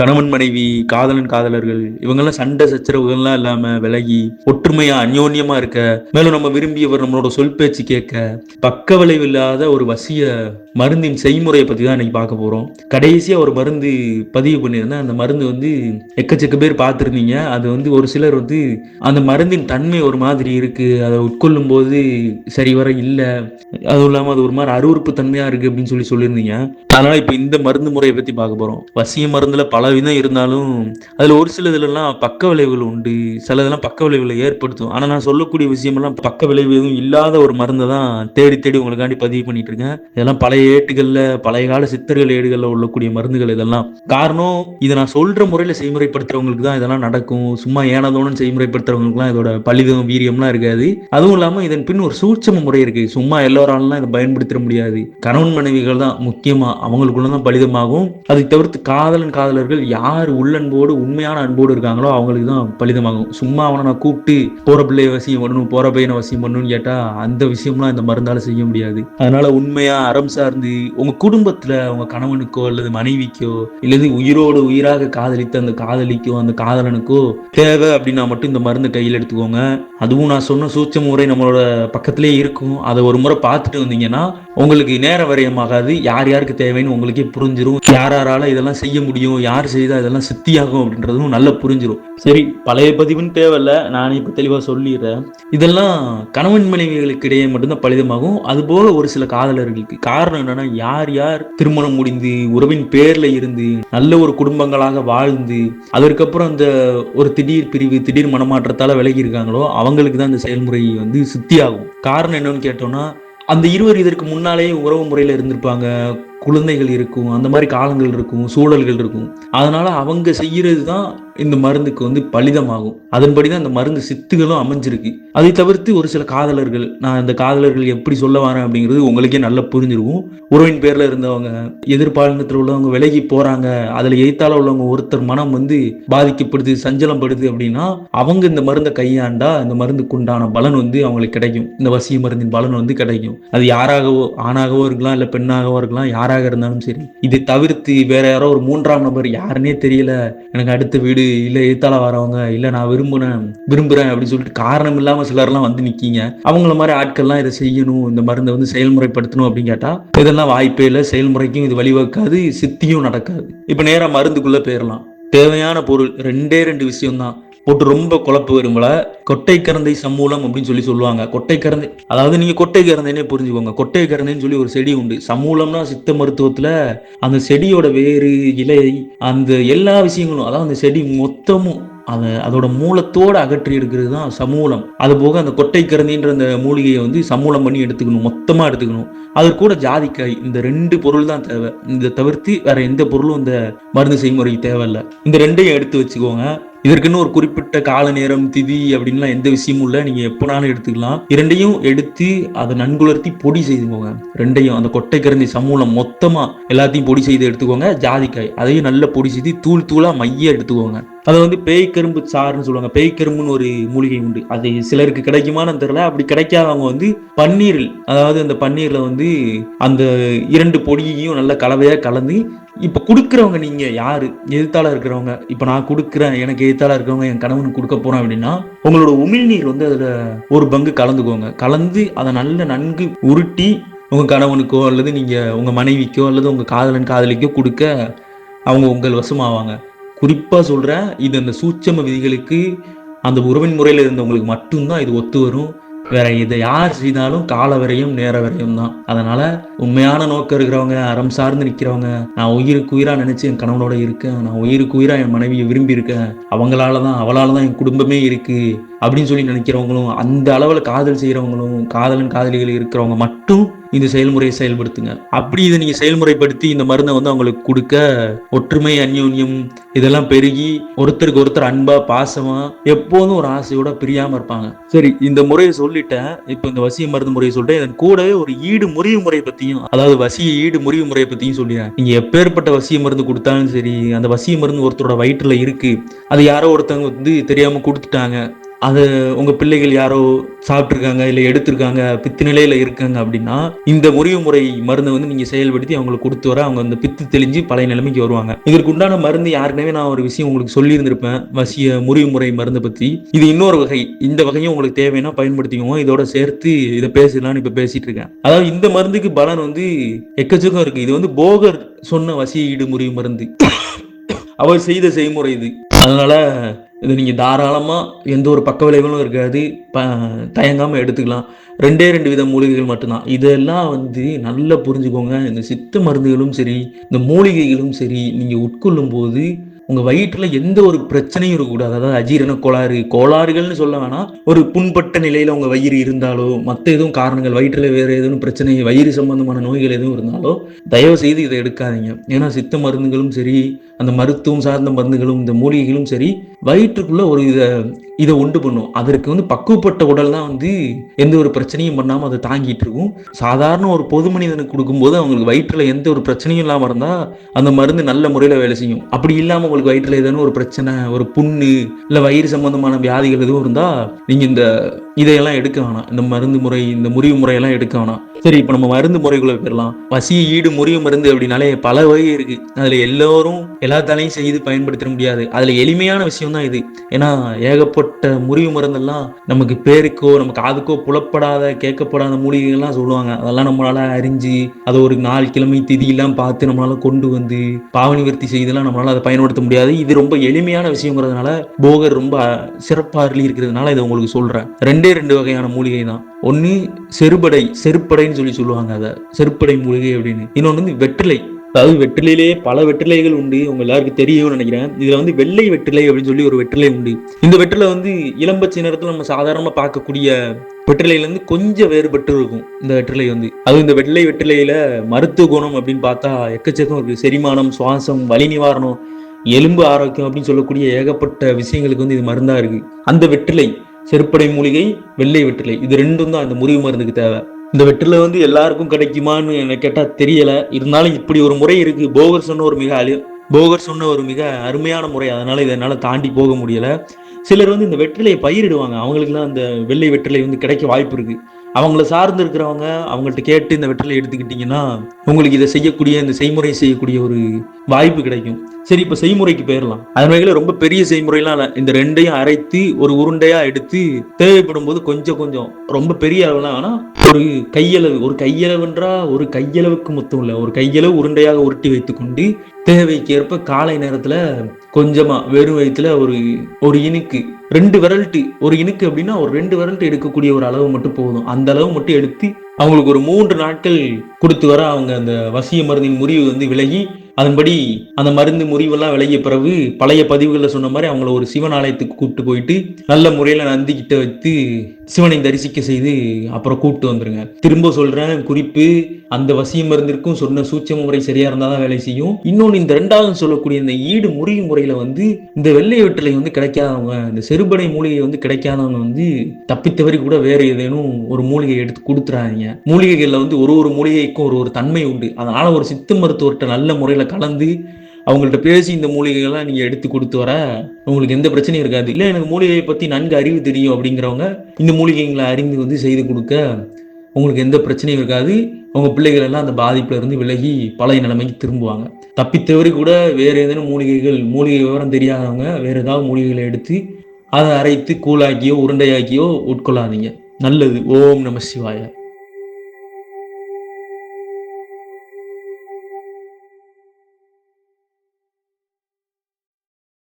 கணவன் மனைவி காதலன் காதலர்கள் இவங்கெல்லாம் சண்டை சச்சரவுகள்லாம் இல்லாம விலகி ஒற்றுமையா அந்யோன்யமா இருக்க மேலும் நம்ம விரும்பியவர் நம்மளோட சொல் பேச்சு கேட்க பக்க விளைவு இல்லாத ஒரு வசிய மருந்தின் செய்முறையை பத்தி தான் இன்னைக்கு பார்க்க போறோம். கடைசியா ஒரு மருந்து பதிவு பண்ணியிருந்தேன். அந்த மருந்து வந்து எக்கச்சக்க பேர் பார்த்துருந்தீங்க. அது வந்து ஒரு சிலர் வந்து அந்த மருந்தின் தன்மை ஒரு மாதிரி இருக்கு. அதை உட்கொள்ளும் போது சரி வர இல்லை. அதுவும் இல்லாமல் அது ஒரு மாதிரி அருவறுப்பு தன்மையா இருக்கு அப்படின்னு சொல்லி சொல்லியிருந்தீங்க. அதனால இப்போ இந்த மருந்து முறையை பத்தி பார்க்க போறோம். வசிய மருந்துல பல விதம் இருந்தாலும் அதில் ஒரு சில இதுலலாம் பக்க விளைவுகள் உண்டு. சில இதெல்லாம் பக்க விளைவுகளை ஏற்படுத்தும். ஆனால் நான் சொல்லக்கூடிய விஷயமெல்லாம் பக்க விளைவு எதுவும் இல்லாத ஒரு மருந்தை தான் தேடி தேடி உங்களுக்காண்டி பதிவு பண்ணிட்டு இருக்கேன் இதெல்லாம் பழைய ஏட்டுகளில் பழைய கால சித்தர்கள் ஏடுகளில் உள்ளக்கூடிய மருந்துகள் இதெல்லாம். காரணம் இதை நான் சொல்ற முறையில் செய்முறைப்படுத்துறவங்களுக்கு தான் இதெல்லாம் நடக்கும். சும்மா ஏனதோன்னு செய்முறைப்படுத்துறவங்களுக்குலாம் இதோட பலிதம் வீரியம்லாம் இருக்காது. அதுவும் இல்லாமல் இதன் பின் ஒரு சூட்சம முறை இருக்கு. சும்மா எல்லோராலாம் இதை பயன்படுத்த முடியாது. கணவன் மனைவிகள் தான் முக்கியமாக அவங்களுக்குள்ள தான் பலிதமாகும். அதை தவிர்த்து காதலன் காதலர்கள் யார் உள்ளன்போடு உண்மையான அன்போடு இருக்காங்களோ அவங்களுக்கு தான் பலிதமாகும். சும்மா அவனை நான் கூப்பிட்டு போற பிள்ளைய வசியம் பண்ணணும் போற பையனை வசியம் பண்ணணும்னு கேட்டா அந்த விஷயம்லாம் இந்த மருந்தால செய்ய முடியாது. அதனால உண்மையா அறம் சார்ந்து உங்க குடும்பத்துல உங்க கணவனுக்கோ அல்லது மனைவிக்கோ இல்லது உயிரோடு உயிராக காதலித்த அந்த காதலிக்கோ அந்த காதலனுக்கோ தேவை அப்படின்னா மட்டும் இந்த மருந்து கையில் எடுத்துக்கோங்க. அதுவும் நான் சொன்ன சூட்ச முறை நம்மளோட பக்கத்திலே இருக்கும். அதை ஒரு முறை பார்த்துட்டு வந்தீங்கன்னா உங்களுக்கு நேர வரையமாகாது. யார் யாருக்கு தேவைன்னு உங்களுக்கே புரிஞ்சிடும் யார் யாரால இதெல்லாம் செய்ய முடியும்? யார் யார் செய்தால் இதெல்லாம் சித்தியாகும் அப்படின்றதும் நல்லா புரிஞ்சிடும் சரி பழைய பதிவுன்னு தேவையில்ல நானே இப்போ தெளிவாக சொல்லிடுறேன். இதெல்லாம் கணவன் மனைவிகளுக்கு இடையே மட்டும்தான் பலிதமாகும். அதுபோக ஒரு சில காதலர்களுக்கு. காரணம் என்னன்னா யார் யார் திருமணம் முடிந்து உறவின் பேரில் இருந்து நல்ல ஒரு குடும்பங்களாக வாழ்ந்து அதற்கப்புறம் அந்த ஒரு திடீர் பிரிவு திடீர் மனமாற்றத்தால் விலகி இருக்காங்களோ அவங்களுக்கு தான் இந்த செயல்முறை வந்து சித்தியாகும். காரணம் என்னன்னு கேட்டோம்னா அந்த இருவர் இதற்கு முன்னாலேயே உறவு முறையில் இருந்திருப்பாங்க. குழந்தைகள் இருக்கும் அந்த மாதிரி காலங்கள் இருக்கும் சூழல்கள் இருக்கும். அதனால அவங்க செய்யறது தான் இந்த மருந்துக்கு வந்து பலிதமாகும். அதன்படி தான் இந்த மருந்து சித்துகளும் அமைஞ்சிருக்கு. அதை தவிர்த்து ஒரு சில காதலர்கள் நான் இந்த காதலர்கள் எப்படி சொல்ல வரேன் அப்படிங்கிறது உங்களுக்கே நல்லா புரிஞ்சிருக்கும். உறவின் பேர்ல இருந்தவங்க எதிர்பாலினத்தில் உள்ளவங்க விலகி போறாங்க அதுல எய்த்தால உள்ளவங்க ஒருத்தர் மனம் வந்து பாதிக்கப்படுது சஞ்சலம் படுது அப்படின்னா அவங்க இந்த மருந்தை கையாண்டா இந்த மருந்துக்கு உண்டான பலன் வந்து அவங்களுக்கு கிடைக்கும். இந்த வசிய மருந்தின் பலன் வந்து கிடைக்கும். அது யாராகவோ ஆணாகவோ இருக்கலாம் இல்ல பெண்ணாகவோ இருக்கலாம் யார் யாராக இருந்தாலும் சரி இதை தவிர்த்து வேற யாரோ ஒரு மூன்றாம் நபர் யாருன்னே தெரியல. எனக்கு அடுத்த வீடு இல்ல எழுத்தால வரவங்க இல்ல நான் விரும்புனேன் விரும்புறேன் அப்படின்னு சொல்லிட்டு காரணம் இல்லாம சிலர்லாம் வந்து நிக்கீங்க. அவங்கள மாதிரி ஆட்கள்லாம் இதை செய்யணும் இந்த மருந்தை வந்து செயல்முறைப்படுத்தணும் அப்படின்னு கேட்டா இதெல்லாம் வாய்ப்பே இல்லை செயல்முறைக்கும் இது வழிவகுக்காது சித்தியும் நடக்காது. இப்ப நேராக மருந்துக்குள்ள போயிடலாம் தேவையான பொருள் ரெண்டே ரெண்டு விஷயம்தான். போட்டு ரொம்ப குழப்பு வரும்பல கொட்டை கரந்தை சமூலம் அப்படின்னு சொல்லி சொல்லுவாங்க. கொட்டை கரந்தை அதாவது நீங்க கொட்டை கரந்தைன்னே புரிஞ்சுக்கோங்க. கொட்டை கரந்தைன்னு சொல்லி ஒரு செடி உண்டு. சமூலம்னா சித்த மருத்துவத்துல அந்த செடியோட வேறு இலை அந்த எல்லா விஷயங்களும் அதாவது அந்த செடி மொத்தமும் அதை அதோட மூலத்தோடு அகற்றி எடுக்கிறது தான் சமூலம். அது போக அந்த கொட்டை கரந்தின்ற அந்த மூலிகையை வந்து சமூலம் பண்ணி எடுத்துக்கணும். மொத்தமாக எடுத்துக்கணும். அது கூட ஜாதிக்காய் இந்த ரெண்டு பொருள் தான் தேவை. இந்த தவிர்த்து வேற எந்த பொருளும் இந்த மருந்து செய்முறைக்கு தேவையில்லை. இந்த ரெண்டையும் எடுத்து வச்சுக்கோங்க. இதற்குன்னு ஒரு குறிப்பிட்ட கால நேரம் திதி அப்படின்லாம் எந்த விஷயமும் இல்லை. நீங்க எப்போனாலும் எடுத்துக்கலாம். இரண்டையும் எடுத்து அதை நன்குலர்த்தி பொடி செய்துக்கோங்க. ரெண்டையும் அந்த கொட்டை கரண்டி சமூலம் மொத்தமா எல்லாத்தையும் பொடி செய்து எடுத்துக்கோங்க. ஜாதிக்காய் அதையும் நல்லா பொடி செய்து தூள் தூளா மைய எடுத்துக்கோங்க. அதை வந்து பேய் கரும்பு சாறுன்னு சொல்லுவாங்க. பேய் கரும்புன்னு ஒரு மூலிகை உண்டு. அது சிலருக்கு கிடைக்குமான்னு தெரியல. அப்படி கிடைக்காதவங்க வந்து பன்னீரில் அதாவது அந்த பன்னீரில் வந்து அந்த இரண்டு பொடியையும் நல்ல கலவையா கலந்து இப்ப கொடுக்குறவங்க நீங்க யாரு? எழுத்தாளர் இருக்கிறவங்க. இப்ப நான் கொடுக்குறேன் எனக்கு எழுத்தாளர் இருக்கிறவங்க என் கணவனுக்கு கொடுக்க போறேன் அப்படின்னா உங்களோட உமிழ்நீர் வந்து அதுல ஒரு பங்கு கலந்துக்கோங்க. கலந்து அதை நல்ல நன்கு உருட்டி உங்க கணவனுக்கோ அல்லது நீங்க உங்க மனைவிக்கோ அல்லது உங்க காதலன் காதலிக்கோ கொடுக்க அவங்க உங்கள் வசமாவாங்க. குறிப்பாக சொல்கிறேன் இது அந்த சூட்சம விதிகளுக்கு அந்த உறவின் முறையில் இருந்தவங்களுக்கு மட்டும்தான் இது ஒத்து வரும். வேற இதை யார் செய்தாலும் கால வரையும் நேர வரையும் தான். அதனால உண்மையான நோக்கம் இருக்கிறவங்க அறம் சார்ந்து நிற்கிறவங்க நான் உயிருக்கு உயிரா நினைச்சு என் கணவனோட இருக்கேன் நான் உயிருக்கு உயிரா என் மனைவியை விரும்பி இருக்கேன் அவங்களால தான் அவளால தான் என் குடும்பமே இருக்கு அப்படின்னு சொல்லி நினைக்கிறவங்களும் அந்த அளவில் காதல் செய்கிறவங்களும் காதலன் காதலிகள் இருக்கிறவங்க மட்டும் இந்த செயல்முறையை செயல்படுத்துங்க. அப்படி இதை நீங்க செயல்முறைப்படுத்தி இந்த மருந்தை வந்து அவங்களுக்கு கொடுக்க ஒற்றுமை அந்யோன்யம் இதெல்லாம் பெருகி ஒருத்தருக்கு ஒருத்தர் அன்பா பாசமா எப்போதும் ஒரு ஆசையோட பிரியாம இருப்பாங்க. சரி இந்த முறையை சொல்லிட்டேன். இப்போ இந்த வசிய மருந்து முறையை சொல்லிட்டேன். இதன் கூடவே ஒரு ஈடு முறிவு முறை பத்தியும் அதாவது வசிய ஈடு முறிவு முறையை பத்தியும் சொல்லிடுறேன். நீங்க எப்பேற்பட்ட வசிய மருந்து கொடுத்தாலும் சரி அந்த வசிய மருந்து ஒருத்தரோட வயிற்றுல இருக்கு. அது யாரோ ஒருத்தவங்க வந்து தெரியாம கொடுத்துட்டாங்க. அது உங்கள் பிள்ளைகள் யாரோ சாப்பிட்ருக்காங்க இல்லை எடுத்திருக்காங்க பித்து நிலையில் இருக்காங்க அப்படின்னா இந்த முறிவு முறை மருந்தை வந்து நீங்கள் செயல்படுத்தி அவங்களுக்கு கொடுத்து வர அவங்க அந்த பித்து தெளிஞ்சு பழைய நிலைமைக்கு வருவாங்க. இதற்கு உண்டான மருந்து யாருக்குமே நான் ஒரு விஷயம் உங்களுக்கு சொல்லியிருந்திருப்பேன். வசிய முறிவு முறை மருந்தை பற்றி இது இன்னொரு வகை. இந்த வகையும் உங்களுக்கு தேவைன்னா பயன்படுத்திக்கோங்க. இதோட சேர்த்து இதை பேசலாம்னு இப்போ பேசிட்டு இருக்கேன். அதாவது இந்த மருந்துக்கு பலன் வந்து எக்கச்சக்கம் இருக்குது இது வந்து போகர் சொன்ன வசிய ஈடு முறிவு மருந்து. அவர் செய்த செய்முறை இது. அதனால இது நீங்கள் தாராளமாக எந்த ஒரு பக்க விளைவுகளும் இருக்காது. ப தயங்காமல் எடுத்துக்கலாம். ரெண்டே ரெண்டு வித மூலிகைகள் மட்டும்தான். இதெல்லாம் வந்து நல்லா புரிஞ்சுக்கோங்க. இந்த சித்த மருந்துகளும் சரி இந்த மூலிகைகளும் சரி நீங்கள் உட்கொள்ளும் போது உங்கள் வயிற்றில் எந்த ஒரு பிரச்சனையும் இருக்கக்கூடாது. அதாவது அஜீரண கோளாறு கோளாறுகள்னு சொல்ல வேணாம். ஒரு புண்பட்ட நிலையில் உங்கள் வயிறு இருந்தாலோ மற்ற எதுவும் காரணங்கள் வயிற்றில் வேறு எதுவும் பிரச்சனை வயிறு சம்பந்தமான நோய்கள் எதுவும் இருந்தாலோ தயவு செய்து இதை எடுக்காதீங்க. ஏன்னா சித்த மருந்துகளும் சரி அந்த மருத்துவம் சார்ந்த மருந்துகளும் இந்த மூலிகைகளும் சரி வயிற்றுக்குள்ள ஒரு இதை இதை உண்டு பண்ணும். அதற்கு வந்து பக்குவப்பட்ட உடல் தான் வந்து எந்த ஒரு பிரச்சனையும் பண்ணாமல் அதை தாங்கிட்டு இருக்கும். சாதாரண ஒரு பொது மனிதனுக்கு கொடுக்கும்போது அவங்களுக்கு வயிற்றில் எந்த ஒரு பிரச்சனையும் இல்லாமல் இருந்தால் அந்த மருந்து நல்ல முறையில் வேலை செய்யும். அப்படி இல்லாமல் உங்களுக்கு வயிற்றில் ஏதேனும் ஒரு பிரச்சனை ஒரு புண்ணு இல்லை வயிறு சம்பந்தமான வியாதிகள் எதுவும் இருந்தால் நீங்கள் இந்த இதையெல்லாம் எடுக்க வேணாம். இந்த மருந்து முறை இந்த முறிவு முறையெல்லாம் எடுக்க வேணாம். சரி இப்போ நம்ம மருந்து முறைக்குள்ள போயிடலாம். பசி ஈடு முறிவு மருந்து அப்படின்னாலே பல வகை இருக்கு. அதில் எல்லோரும் எல்லாத்தாலையும் செய்து பயன்படுத்த முடியாது. அதில் எளிமையான விஷயம் தான் இது. ஏன்னா ஏகப்பட்ட முறிவு மருந்தெல்லாம் நமக்கு பேருக்கோ நம்ம காதுக்கோ புலப்படாத கேட்கப்படாத மூலிகைகள்லாம் சொல்லுவாங்க. அதெல்லாம் நம்மளால அறிஞ்சு அதை ஒரு நாலு கிழமை திதியெல்லாம் பார்த்து நம்மளால கொண்டு வந்து பாவனிவர்த்தி செய்தெல்லாம் நம்மளால அதை பயன்படுத்த முடியாது. இது ரொம்ப எளிமையான விஷயங்கிறதுனால போகர் ரொம்ப சிறப்பாக இருக்கிறதுனால இதை உங்களுக்கு சொல்கிறேன் ரெண்டே ரெண்டு வகையான மூலிகை தான் ஒன்று செருபடை செருப்படைன்னு சொல்லி சொல்லுவாங்க அதை. செருப்படை மூலிகை அப்படின்னு. இன்னொன்று வந்து வெற்றிலை. அதாவது வெற்றிலையிலேயே பல வெற்றிலைகள் உண்டு. உங்க எல்லாருக்கும் தெரியும்னு நினைக்கிறேன். இதுல வந்து வெள்ளை வெற்றிலை அப்படின்னு சொல்லி ஒரு வெற்றிலை உண்டு. இந்த வெற்றிலை வந்து இளம்பச்சை நேரத்தில் நம்ம சாதாரணமா பார்க்கக்கூடிய வெற்றிலையில இருந்து கொஞ்சம் வேறுபட்டு இருக்கும் இந்த வெற்றிலை வந்து. அது இந்த வெள்ளை வெற்றிலையில மருத்துவ குணம் அப்படின்னு பார்த்தா எக்கச்சக்கம் இருக்கு. செரிமானம் சுவாசம் வலி நிவாரணம் எலும்பு ஆரோக்கியம் அப்படின்னு சொல்லக்கூடிய ஏகப்பட்ட விஷயங்களுக்கு வந்து இது மருந்தா இருக்கு. அந்த வெற்றிலை செருப்படை மூலிகை வெள்ளை வெற்றிலை. இது ரெண்டும் தான் அந்த முறிவு மருந்துக்கு தேவை. இந்த வெற்றிலை வந்து எல்லாருக்கும் கிடைக்குமான்னு எனக்கு கேட்டால் தெரியல. இருந்தாலும் இப்படி ஒரு முறை இருக்கு. போகர் சொன்ன ஒரு மிக அழி போகர் சொன்ன ஒரு மிக அருமையான முறை. அதனால இதனால தாண்டி போக முடியல. சிலர் வந்து இந்த வெற்றிலையை பயிரிடுவாங்க. அவங்களுக்குலாம் அந்த வெள்ளை வெற்றிலை வந்து கிடைக்க வாய்ப்பு இருக்கு. அவங்கள சார்ந்து இருக்கிறவங்க அவங்கள்ட்ட கேட்டு இந்த வெற்றிலை எடுத்துக்கிட்டீங்கன்னா உங்களுக்கு இதை செய்யக்கூடிய இந்த செய்முறை செய்யக்கூடிய ஒரு வாய்ப்பு கிடைக்கும். சரி இப்போ செய்முறைக்கு போயிடலாம் அதன் வகையில் ரொம்ப பெரிய செய்முறைலாம் இல்லை. இந்த ரெண்டையும் அரைத்து ஒரு உருண்டையா எடுத்து தேவைப்படும் போது கொஞ்சம் கொஞ்சம் ரொம்ப பெரிய அளவுலாம் ஆனால் ஒரு கையளவு ஒரு கையளவுன்றா ஒரு கையளவுக்கு மொத்தம் இல்லை. ஒரு கையளவு உருண்டையாக உருட்டி வைத்துக்கொண்டு தேவைக்கேற்ப காலை நேரத்தில் கொஞ்சமாக வெறும் வயிற்றுல ஒரு ஒரு இனுக்கு ரெண்டு விரல்ட்டு ஒரு இனுக்கு அப்படின்னா ஒரு ரெண்டு விரல்ட்டு எடுக்கக்கூடிய ஒரு அளவு மட்டும் போதும். அந்த அளவு மட்டும் எடுத்து அவங்களுக்கு ஒரு மூன்று நாட்கள் கொடுத்து வர அவங்க அந்த வசிய மருந்தின் முறிவு வந்து விலகி அதன்படி அந்த மருந்து முறிவெல்லாம் விலகிய பிறகு பழைய பதிவுகளில் சொன்ன மாதிரி அவங்கள ஒரு சிவன் ஆலயத்துக்கு கூப்பிட்டு போயிட்டு நல்ல முறையில் நந்திக்கிட்ட வைத்து சிவனை தரிசிக்க செய்து அப்புறம் கூப்பிட்டு வந்துருங்க. திரும்ப சொல்கிறேன் குறிப்பு அந்த வசிய மருந்திற்கும் சொன்ன சூட்சம முறை சரியா இருந்தால் தான் வேலை செய்யும். இன்னொன்று இந்த ரெண்டாவது சொல்லக்கூடிய இந்த ஈடு முறியும் முறையில வந்து இந்த வெள்ளை வெட்டலை வந்து கிடைக்காதவங்க இந்த செருபடை மூலிகை வந்து கிடைக்காதவங்க வந்து தப்பித்தவரி கூட வேற ஏதேனும் ஒரு மூலிகை எடுத்து கொடுத்துறாங்க மூலிகைகள்ல வந்து ஒரு ஒரு மூலிகைக்கும் ஒரு ஒரு தன்மை உண்டு. அதனால ஒரு சித்த மருத்துவர்கிட்ட நல்ல முறையில கலந்து அவங்கள்ட்ட பேசி இந்த மூலிகைகள்லாம் நீங்கள் எடுத்து கொடுத்து வர உங்களுக்கு எந்த பிரச்சனையும் இருக்காது. இல்லை எனக்கு மூலிகையை பற்றி நன்கு அறிவு தெரியும் அப்படிங்கிறவங்க இந்த மூலிகைகளை அறிந்து வந்து செய்து கொடுக்க உங்களுக்கு எந்த பிரச்சனையும் இருக்காது. உங்க பிள்ளைகள் எல்லாம் அந்த பாதிப்புல இருந்து விலகி பழைய நிலைமைக்கு திரும்புவாங்க. தப்பித்தவரை கூட வேற ஏதேனும் மூலிகைகள் மூலிகை விவரம் தெரியாதவங்க வேற ஏதாவது மூலிகைகளை எடுத்து அதை அரைத்து கூழாக்கியோ உருண்டையாக்கியோ உட்கொள்ளாதீங்க. நல்லது. ஓம் நம சிவாய.